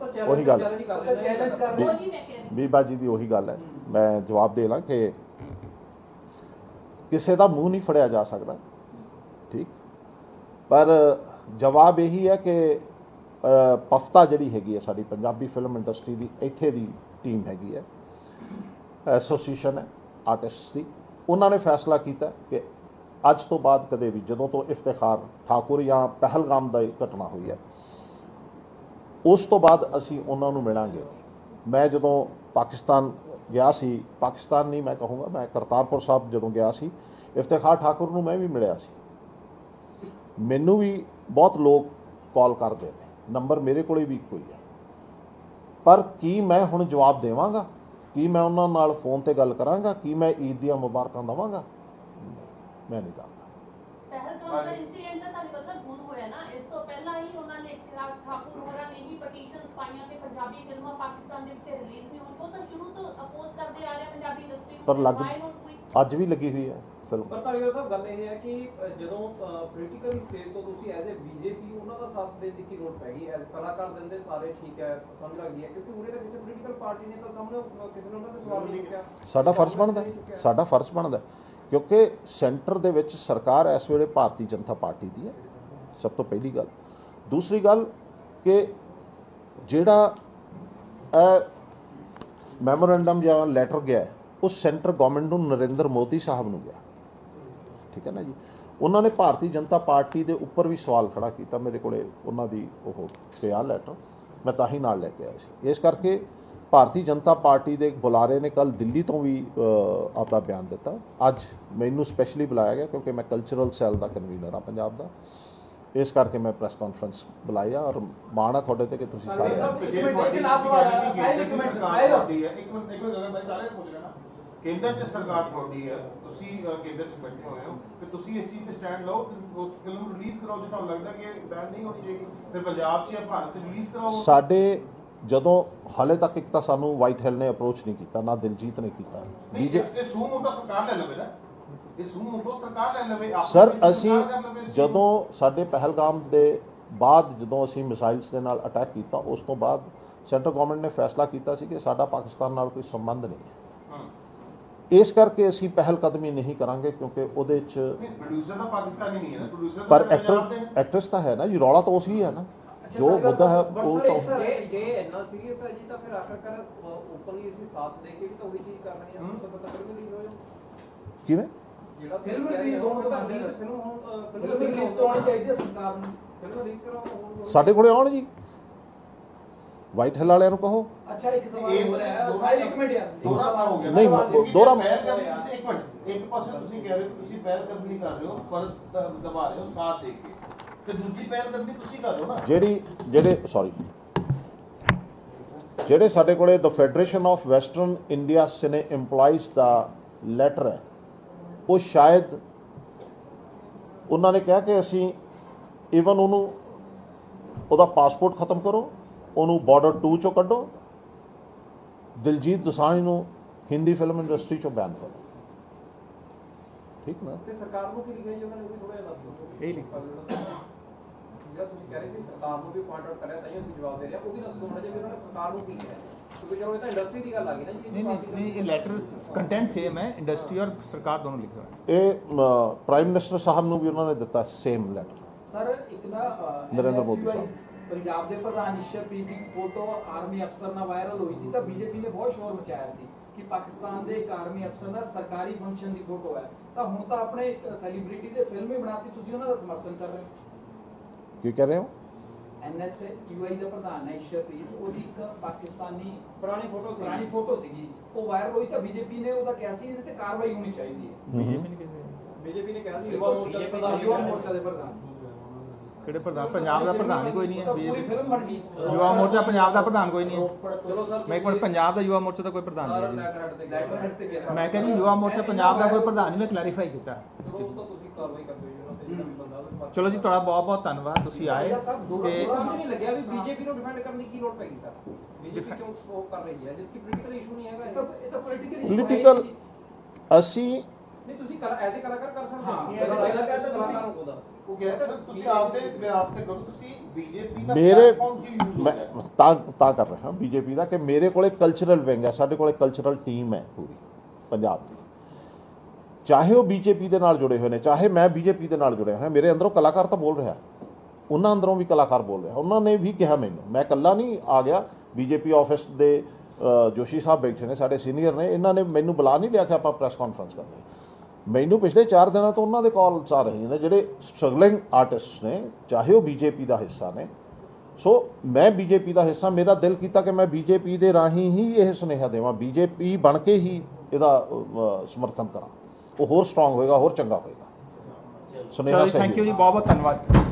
ਉਹ ਗੱਲ। ਚੈਲੰਜ ਕਰ ਉਹ ਤਾਂ ਚੈਲੰਜ ਕਰ ਹੋ ਰਹੇ ਉਹੀ ਮੈਂ ਕਹਿ ਰਹੀ ਬੀਬਾ ਜੀ ਦੀ ਉਹੀ ਗੱਲ ਹੈ। ਮੈਂ ਜਵਾਬ ਦੇ ਲਾਂ ਕਿ ਕਿਸੇ ਦਾ ਮੂੰਹ ਨਹੀਂ ਫੜਿਆ ਜਾ ਸਕਦਾ। ਠੀਕ? ਪਰ ਜਵਾਬ ਇਹੀ ਹੈ ਕਿ ਪਫਤਾ ਜਿਹੜੀ ਹੈਗੀ ਹੈ ਸਾਡੀ ਪੰਜਾਬੀ ਫਿਲਮ ਇੰਡਸਟਰੀ ਦੀ ਇੱਥੇ ਦੀ ਟੀਮ ਹੈਗੀ ਹੈ। ਐਸੋਸੀਏਸ਼ਨ ਹੈ ਆਰਟਿਸਟ ਦੀ। ਉਹਨਾਂ ਨੇ ਫੈਸਲਾ ਕੀਤਾ ਕਿ ਅੱਜ ਤੋਂ ਬਾਅਦ ਕਦੇ ਵੀ ਜਦੋਂ ਤੋਂ ਇਫਤਿਖਾਰ ਠਾਕੁਰ ਜਾਂ ਪਹਿਲਗਾਮ ਦਾ ਘਟਨਾ ਹੋਈ ਹੈ ਉਸ ਤੋਂ ਬਾਅਦ ਅਸੀਂ ਉਹਨਾਂ ਨੂੰ ਮਿਲਾਂਗੇ। ਮੈਂ ਜਦੋਂ ਪਾਕਿਸਤਾਨ ਗਿਆ ਸੀ, ਪਾਕਿਸਤਾਨ ਨਹੀਂ ਮੈਂ ਕਹੂੰਗਾ, ਮੈਂ ਕਰਤਾਰਪੁਰ ਸਾਹਿਬ ਜਦੋਂ ਗਿਆ ਸੀ, ਇਫਤਿਖਾਰ ਠਾਕੁਰ ਨੂੰ ਮੈਂ ਵੀ ਮਿਲਿਆ ਸੀ। ਮੈਨੂੰ ਵੀ ਬਹੁਤ ਲੋਕ ਕਾਲ ਕਰਦੇ ਨੇ, ਨੰਬਰ ਮੇਰੇ ਕੋਲੇ ਵੀ ਇੱਕੋ ਹੀ। ਹੈ ਪਰ ਕੀ ਮੈਂ ਹੁਣ ਜਵਾਬ ਦੇਵਾਂਗਾ? ਕੀ ਮੈਂ ਉਹਨਾਂ ਨਾਲ ਫੋਨ ਤੇ ਗੱਲ ਕਰਾਂਗਾ? ਕੀ ਮੈਂ ਈਦ ਦੀਆਂ ਮੁਬਾਰਕਾਂ ਦਵਾਂਗਾ? ਮੈਂ ਨਹੀਂ ਦਵਾਂਗਾ ਪਹਿਲਗਾਮ ਦਾ ਇਨਸੀਡੈਂਟ ਤਾਂ ਤੁਹਾਨੂੰ ਪਤਾ ਹੋਇਆ ਨਾ ਇਸ ਤੋਂ ਪਹਿਲਾਂ ਹੀ ਉਹਨਾਂ ਨੇ ਇਖਰਾਜ ਠਾਕੁਰ ਹੋਰਾਂ ਨੇ ਹੀ ਪਟੀਸ਼ਨਸ ਪਾਈਆਂ ਕਿ ਪੰਜਾਬੀ ਫਿਲਮਾਂ ਪਾਕਿਸਤਾਨ ਦੇ ਵਿੱਚ ਰਿਲੀਜ਼ ਨਹੀਂ ਹੋਣ ਉਹ ਤਾਂ ਸ਼ੁਰੂ ਤੋਂ ਅਪੋਜ਼ ਕਰਦੇ ਆ ਰਹੇ ਪੰਜਾਬੀ ਇੰਡਸਟਰੀ ਪਰ ਲੱਗ- ਅੱਜ ਵੀ ਲੱਗੀ ਹੋਈ ਹੈ ਫਿਲਮ ਪਰ ਧਾਲੀਵਾਲ ਸਾਹਿਬ ਗੱਲ ਇਹ ਹੈ ਕਿ ਜਦੋਂ ਪੋਲੀਟੀਕਲ ਸਟੇਜ ਤੋਂ ਤੁਸੀਂ ਐਜ਼ ਅ ਬੀਜੇਪੀ ਉਹਨਾਂ ਦਾ ਸਾਥ ਦੇਣ ਦੀ ਕੀ ਲੋੜ ਪੈ ਗਈ? ਐਜ਼ ਕਲਾਕਾਰ ਦਿੰਦੇ ਸਾਰੇ ਠੀਕ ਹੈ ਸਮਝ ਲੱਗਦੀ ਹੈ। ਕਿਉਂਕਿ ਉਰੇ ਤਾਂ ਕਿਸੇ ਪੋਲੀਟੀਕਲ ਪਾਰਟੀ ਨੇ ਤਾਂ ਸਾਹਮਣੇ ਕਿਸੇ ਨੇ ਉਹਨਾਂ ਤੇ ਸਵਾਲ ਨਹੀਂ ਚੁੱਕਿਆ ਸਾਡਾ ਫਰਜ਼ ਬਣਦਾ ਹੈ, ਸਾਡਾ ਫਰਜ਼ ਬਣਦਾ ਹੈ। ਕਿਉਂਕਿ ਸੈਂਟਰ ਦੇ ਵਿੱਚ ਸਰਕਾਰ ਇਸ ਵੇਲੇ ਭਾਰਤੀ ਜਨਤਾ ਪਾਰਟੀ ਦੀ ਹੈ। ਸਭ ਤੋਂ ਪਹਿਲੀ ਗੱਲ। ਦੂਸਰੀ ਗੱਲ ਕਿ ਜਿਹੜਾ ਇਹ ਮੈਮੋਰੈਂਡਮ ਜਾਂ ਲੈਟਰ ਗਿਆ ਉਹ ਸੈਂਟਰ ਗਵਰਨਮੈਂਟ ਨੂੰ ਨਰਿੰਦਰ ਮੋਦੀ ਸਾਹਿਬ ਨੂੰ ਗਿਆ। ਠੀਕ ਹੈ ਨਾ ਜੀ? ਉਹਨਾਂ ਨੇ ਭਾਰਤੀ ਜਨਤਾ ਪਾਰਟੀ ਦੇ ਉੱਪਰ ਵੀ ਸਵਾਲ ਖੜਾ ਕੀਤਾ ਮੇਰੇ ਕੋਲੇ ਉਹਨਾਂ ਦੀ ਉਹ ਪਿਆ ਲੈਟਰ ਮੈਂ ਤਾਂ ਹੀ ਨਾਲ ਲੈ ਕੇ ਆਇਆ ਸੀ। ਇਸ ਕਰਕੇ ਭਾਰਤੀ ਜਨਤਾ ਪਾਰਟੀ ਦੇ ਇੱਕ ਬੁਲਾਰੇ ਨੇ ਕੱਲ ਦਿੱਲੀ ਤੋਂ ਵੀ ਅ, ਆਪਦਾ ਬਿਆਨ ਦਿੱਤਾ। ਅੱਜ ਮੈਨੂੰ ਸਪੈਸ਼ਲੀ ਬੁਲਾਇਆ ਗਿਆ ਕਿਉਂਕਿ ਮੈਂ ਕਲਚਰਲ ਸੈੱਲ ਦਾ ਕਨਵੀਨਰ ਹਾਂ ਪੰਜਾਬ ਦਾ। ਇਸ ਕਰਕੇ ਮੈਂ ਪ੍ਰੈਸ ਕਾਨਫਰੰਸ ਬੁਲਾਇਆ ਔਰ ਮਾਣ ਤੁਹਾਡੇ ਤੇ ਕਿ ਤੁਸੀਂ ਸਾਰੇ ਕੇਂਦਰ 'ਚ ਸਰਕਾਰ ਤੁਹਾਡੀ ਹੈ। ਤੁਸੀਂ ਕੇਂਦਰ 'ਚ ਬੈਠੇ ਹੋਏ ਹੋ। ਤੇ ਤੁਸੀਂ ਇਸ ਚੀਜ਼ ਤੇ ਸਟੈਂਡ ਲਓ ਤੇ ਉਸ ਫਿਲਮ ਨੂੰ ਰਿਲੀਜ਼ ਕਰਾਓ ਜੇ ਤੁਹਾਨੂੰ ਲੱਗਦਾ ਕਿ ਬੈਨ ਨਹੀਂ ਹੋਣੀ ਚਾਹੀਦੀ। ਫਿਰ ਪੰਜਾਬ 'ਚ ਜਾਂ ਭਾਰਤ 'ਚ ਰਿਲੀਜ਼ ਕਰਾਓ। ਸਾਡੇ ਜਦੋਂ ਹਾਲੇ ਤੱਕ ਇੱਕ ਤਾਂ ਸਾਨੂੰ ਵਾਈਟ ਹਿੱਲ ਨੇ ਅਪਰੋਚ ਨਹੀਂ ਕੀਤਾ ਨਾ ਦਿਲਜੀਤ ਨੇ ਕੀਤਾ। ਬੀਜੇ ਸੂ ਮੋਟੋ ਸਰਕਾਰ ਲੈ ਲਵੇ ਨਾ। ਸਰਕਾਰ ਲੈ ਲਵੇ ਸਰ ਅਸੀਂ। ਜਦੋਂ ਸਾਡੇ ਪਹਿਲਗਾਮ ਦੇ ਬਾਅਦ ਜਦੋਂ ਅਸੀਂ ਮਿਸਾਈਲਸ ਦੇ ਨਾਲ ਅਟੈਕ ਕੀਤਾ ਉਸ ਤੋਂ ਬਾਅਦ ਸੈਂਟਰ ਗਵਰਨਮੈਂਟ ਨੇ ਫੈਸਲਾ ਕੀਤਾ ਸੀ ਕਿ ਸਾਡਾ ਪਾਕਿਸਤਾਨ ਨਾਲ ਕੋਈ ਸੰਬੰਧ ਨਹੀਂ ਹੈ। ਹਾਂ। ਇਸ ਕਰਕੇ ਅਸੀਂ ਪਹਿਲ ਕਦਮੀ ਨਹੀਂ ਕਰਾਂਗੇ ਕਿਉਂਕਿ ਉਹਦੇ 'ਚ ਨਹੀਂ ਪ੍ਰੋਡਿਊਸਰ ਤਾਂ ਪਾਕਿਸਤਾਨੀ ਨਹੀਂ ਹੈ ਨਾ ਪ੍ਰੋਡਿਊਸਰ ਪਰ ਐਕਟਰ ਐਕਟਰਸ ਤਾਂ ਹੈ ਨਾ ਜੀ ਰੌਲਾ ਤਾਂ ਉਸੇ ਹੈ ਨਾ। ਜੋ ਮੁੱਦਾ ਹੈ ਉਹ ਸਰ ਤਾਂ ਜੇ ਜੇ ਇੰਨਾ ਸੀਰੀਅਸ ਹੈ ਜੀ ਤਾਂ ਫਿਰ ਆਖਰਕਾਰ ਓਪਨਲੀ ਅਸੀਂ ਸਾਥ ਦੇ ਕੇ ਵੀ ਤਾਂ ਉਹੀ ਚੀਜ਼ ਕਰ ਰਹੇ ਹਾਂ। ਹਮ। ਤਾਂ ਪਤਾ ਕਰੀ ਰਿਲੀਜ਼ ਹੋ ਜਾਓ। ਕਿਵੇਂ? ਜਿਹੜਾ ਫਿਲਮ ਹੋ, ਹੋਣ ਤੋਂ ਹੈ। ਫਿਲਮ ਹੁਣ ਫਿਲਮ ਰਿਲੀਜ਼ ਤੋਂ ਆਉਣੀ ਚਾਹੀਦੀ ਹੈ ਸਰਕਾਰ ਨੂੰ। ਫਿਲਮ ਰਿਲੀਜ਼ ਕਰਾਓ ਹੁਣ ਸਾਡੇ ਕੋਲੇ ਆਉਣ ਜੀ। ਵਾਈਟ ਹਿੱਲ ਵਾਲਿਆਂ ਨੂੰ ਕਹੋ। ਅੱਛਾ ਇੱਕ ਸਵਾਲ ਇਹ ਹੋ। ਰਿਹਾ ਹੈ ਦੋਹਰਾ ਸਾਹਿਲ ਇੱਕ ਮਿੰਟ ਯਾਰ। ਦੋਹਰਾ ਕੰਮ ਹੋ ਗਿਆ। ਨਹੀਂ, ਦੋਹਰਾ- ਤੁਸੀਂ ਇੱਕ ਮਿੰਟ। ਇੱਕ ਪਾਸੇ ਤੁਸੀਂ ਕਹਿ ਰਹੇ ਹੋ ਕਿ ਤੁਸੀਂ ਪਹਿਲ ਕਦਮੀ ਕਰ ਰਹੇ ਹੋ ਫਰਜ਼ ਦਬਾ ਰਹੇ ਹੋ ਸਾਥ ਦੇ ਕੇ। ਤੇ ਦੂਜੀ ਪਹਿਲ ਕਦਮੀ ਤੁਸੀਂ ਕਰ ਰਹੇ ਹੋ ਨਾ। ਜਿਹੜੀ ਜਿਹੜੇ ਸੌਰੀ ਜਿਹੜੇ ਸਾਡੇ ਕੋਲੇ the federation of western India cine EMPLOYEES ਦਾ ਲੈਟਰ ਹੈ ਉਹ ਸ਼ਾਇਦ ਉਹਨਾਂ ਨੇ ਕਿਹਾ ਕਿ ਅਸੀਂ ਇਵਨ ਉਹਨੂੰ ਉਹਦਾ ਪਾਸਪੋਰਟ ਖਤਮ ਕਰੋ ਉਹਨੂੰ ਬਾਰਡਰ 2 ਚੋਂ ਕੱਢੋ ਦਿਲਜੀਤ ਦੋਸਾਂਝ ਨੂੰ ਹਿੰਦੀ ਫਿਲਮ ਇੰਡਸਟਰੀ ਚੋਂ ਬੈਨ ਕਰੋ। ਠੀਕ ਨਾ? ਤੇ ਸਰਕਾਰ ਨੂੰ ਕੀ ਲਿਖਿਆ ਜੀ ਉਹਨਾਂ ਨੇ? ਵੀ ਥੋੜਾ ਜਿਹਾ ਦੱਸ ਦਿਓ। ਇਹ ਲਿਖਿਆ। ਜਿਹੜਾ ਤੁਸੀਂ ਕਹਿ ਰਹੇ ਸੀ ਸਰਕਾਰ ਨੂੰ ਵੀ ਪੁਆਇੰਟ ਆਊਟ ਕਰਿਆ ਤਾਂ ਹੀ ਅਸੀਂ ਜਵਾਬ ਦੇ ਰਹੇ ਹਾਂ। ਉਹ ਵੀ ਦੱਸ ਦਿਓ ਮਾੜਾ ਜਿਹਾ ਵੀ ਉਹਨਾਂ ਨੇ ਸਰਕਾਰ ਨੂੰ ਕੀ ਕਿਹਾ। ਕਿਉਂਕਿ ਚਲੋ ਇਹ ਤਾਂ ਇੰਡਸਟਰੀ ਦੀ ਗੱਲ ਆ ਗਈ ਨਾ ਜੀ ਨਹੀਂ ਨਹੀਂ ਨਹੀਂ ਇਹ ਲੈਟਰ ਕੰਟੈਂਟ ਸੇਮ ਹੈ ਇੰਡਸਟਰੀ ਔਰ ਸਰਕਾਰ ਦੋਨੋਂ ਲਿਖਿਆ ਹੋਇਆ ਹੈ ਇਹ ਪ੍ਰਾਈਮ ਮਿਨਿਸਟਰ ਸਾਹਿਬ ਨੂੰ ਵੀ ਉਹਨਾਂ ਨੇ ਦਿੱਤਾ ਸੇਮ ਲੈਟਰ ਸਰ ਇੱਕ ਨਾ ਨਰਿੰਦਰ ਮੋਦੀ ਸਾਹਿਬ। ਪੰਜਾਬ ਦੇ ਪ੍ਰਧਾਨ ਈਸ਼ਰਪ੍ਰੀਤ ਦੀ ਫੋਟੋ ਆਰਮੀ ਅਫਸਰ ਨਾਲ ਵਾਇਰਲ ਹੋਈ ਸੀ ਤਾਂ ਬੀਜੇਪੀ ਨੇ ਬਹੁਤ ਸ਼ੋਰ ਮਚਾਇਆ ਸੀ ਕਿ ਪਾਕਿਸਤਾਨ ਦੇ ਇੱਕ ਆਰਮੀ ਅਫਸਰ ਨਾਲ ਸਰਕਾਰੀ ਫੰਕਸ਼ਨ ਦੀ ਫੋਟੋ ਹੈ। ਤਾਂ ਹੁਣ ਤਾਂ ਆਪਣੇ ਸੈਲੀਬ੍ਰਿਟੀ ਦੇ ਫਿਲਮ ਹੀ ਬਣਾਤੀ ਤੁਸੀਂ ਉਹਨਾਂ ਦਾ ਸਮਰਥਨ ਕਰ ਰਹੇ ਹੋ? ਕੀ ਕਹਿ ਰਹੇ ਹੋ? ਐਨਐਸਯੂਆਈ ਦਾ ਪ੍ਰਧਾਨ ਹੈ ਈਸ਼ਰਪ੍ਰੀਤ ਉਹਦੀ ਇੱਕ ਪਾਕਿਸਤਾਨੀ ਪੁਰਾਣੀ ਫੋਟੋ ਸੀ। ਪੁਰਾਣੀ ਫੋਟੋ ਸੀਗੀ। ਉਹ ਵਾਇਰਲ ਹੋਈ ਤਾਂ ਬੀਜੇਪੀ ਨੇ ਉਹਦਾ ਕਿਹਾ ਸੀ ਇਹਦੇ ਤੇ ਕਾਰਵਾਈ ਹੋਣੀ ਚਾਹੀਦੀ ਹੈ। ਬੀਜੇਪੀ ਨੇ ਕਿਸੇ ਬੀਜੇਪੀ ਨੇ ਕਿਹਾ ਸੀ ਯੁਵਾ ਮੋਰਚਾ ਦੇ ਪ੍ਰਧਾਨ ਯੁਵਾ ਮੋਰਚਾ ਦੇ ਪ੍ਰਧਾਨ। ਕਿਹੜੇ ਪ੍ਰਧਾਨ? ਪੰਜਾਬ ਦਾ ਪ੍ਰਧਾਨ ਹੀ ਕੋਈ ਨਹੀਂ ਹੈ। ਪੂਰੀ ਫਿਲਮ ਬਣ ਗਈ। ਯੁਵਾ ਮੋਰਚਾ ਪੰਜਾਬ ਦਾ ਪ੍ਰਧਾਨ ਕੋਈ ਨਹੀਂ ਹੈ। ਚਲੋ ਸਰ ਮੈਂ ਇੱਕ ਮਿੰਟ ਪੰਜਾਬ ਦਾ ਯੁਵਾ ਮੋਰਚਾ ਦਾ ਕੋਈ ਪ੍ਰਧਾਨ ਨਹੀਂ ਮੈਂ ਕਹਿੰਦੀ ਯੁਵਾ ਮੋਰਚਾ ਪੰਜਾਬ ਦਾ ਕੋਈ ਪ੍ਰਧਾਨ ਨਹੀਂ ਮੈਂ ਕਲੈਰੀਫਾਈ ਕੀਤਾ। ਚਲੋ ਉਹ ਤਾਂ ਤੁਸੀਂ ਕਾਰਵਾਈ ਕਰਦੇ ਹੋ ਚਲੋ ਜੀ ਤੁਹਾਡਾ ਬਹੁਤ ਬਹੁਤ ਧੰਨਵਾਦ ਤੁਸੀਂ ਆਏ ਤੇ ਸਮਝ ਨਹੀਂ ਲੱਗਿਆ ਵੀ ਬੀਜੇਪੀ ਨੂੰ ਡਿਫੈਂਡ ਕਰਨ ਦੀ ਕੀ ਲੋੜ ਪੈਗੀ ਸਰ। ਬੀਜੇਪੀ ਕਿਉਂ ਉਹ ਕਰ ਰਹੀ ਹੈ? ਜਦਕਿ ਪੋਲੀਟੀਕਲ ਇਸ਼ੂ ਨਹੀਂ ਹੈਗਾ ਇਹ ਤਾਂ ਇਹ ਤਾਂ ਪੋਲੀਟੀਕਲ ਪੋਲੀਟੀਕਲ ਅਸੀਂ ਨਹੀਂ ਤੁਸੀਂ ਕਲਾ ਐਜ਼ ਕਲਾਕਾਰ ਕਰ ਸਕਦੇ ਹਾਂ, ਕਲਾਕਾਰ ਤਾਂ ਕਲਾਕਾਰ ਖੁਦ। ਉਹ ਕਹਿ ਰਹੇ ਤੁਸੀਂ ਆਪਦੇ ਬਿਆਨ ਤੇ ਕਰੋ ਤੁਸੀਂ ਬੀਜੇਪੀ ਦਾ ਮੇਰੇ ਮੈਂ ਤਾਂ ਤਾਂ ਕਰ ਰਿਹਾ ਬੀਜੇਪੀ ਦਾ ਕਿ ਮੇਰੇ ਕੋਲੇ ਕਲਚਰਲ ਵਿੰਗ ਹੈ ਸਾਡੇ ਕੋਲੇ ਕਲਚਰਲ ਟੀਮ ਹੈ ਪੂਰੀ ਪੰਜਾਬ ਦੀ। ਚਾਹੇ ਉਹ ਬੀਜੇਪੀ ਦੇ ਨਾਲ ਜੁੜੇ ਹੋਏ ਨੇ, ਚਾਹੇ ਮੈਂ ਬੀਜੇਪੀ ਦੇ ਨਾਲ ਜੁੜਿਆ ਹੋਇਆ, ਮੇਰੇ ਅੰਦਰੋਂ ਕਲਾਕਾਰ ਤਾਂ ਬੋਲ ਰਿਹਾ। ਉਹਨਾਂ ਅੰਦਰੋਂ ਵੀ ਕਲਾਕਾਰ ਬੋਲ ਰਿਹਾ। ਉਹਨਾਂ ਨੇ ਵੀ ਕਿਹਾ ਮੈਨੂੰ, ਮੈਂ ਇਕੱਲਾ ਨਹੀਂ ਆ ਗਿਆ, ਬੀਜੇਪੀ ਆਫਿਸ ਦੇ ਜੋਸ਼ੀ ਸਾਹਿਬ ਬੈਠੇ ਨੇ, ਸਾਡੇ ਸੀਨੀਅਰ ਨੇ, ਇਹਨਾਂ ਨੇ ਮੈਨੂੰ ਬੁਲਾ ਨਹੀਂ ਲਿਆ ਕਿ ਆਪਾਂ ਪ੍ਰੈਸ ਕਾਨਫਰੰਸ ਕਰਨੀ ਮੈਨੂੰ ਪਿਛਲੇ 4 ਦਿਨਾਂ ਤੋਂ ਉਹਨਾਂ ਦੇ ਕਾਲਸ ਆ ਰਹੇ ਨੇ, ਜਿਹੜੇ ਸਟਰਗਲਿੰਗ ਆਰਟਿਸਟ ਨੇ, ਚਾਹੇ ਉਹ ਬੀਜੇਪੀ ਦਾ ਹਿੱਸਾ ਨੇ। ਸੋ ਮੈਂ ਬੀਜੇਪੀ ਦਾ ਹਿੱਸਾ, ਮੇਰਾ ਦਿਲ ਕੀਤਾ ਕਿ ਮੈਂ ਬੀਜੇਪੀ ਦੇ ਰਾਹੀਂ ਹੀ ਇਹ ਸੁਨੇਹਾ ਦੇਵਾਂ, ਬੀਜੇਪੀ ਬਣ ਕੇ ਹੀ ਇਹਦਾ ਸਮਰਥਨ ਕਰਾਂ। ਉਹ ਹੋਰ ਸਟਰੋਂਗ ਹੋਏਗਾ ਹੋਰ ਚੰਗਾ ਹੋਏਗਾ ਸੁਨੇਹਾ ਸਹੀ ਥੈਂਕ ਯੂ ਜੀ। ਬਹੁਤ ਬਹੁਤ ਧੰਨਵਾਦ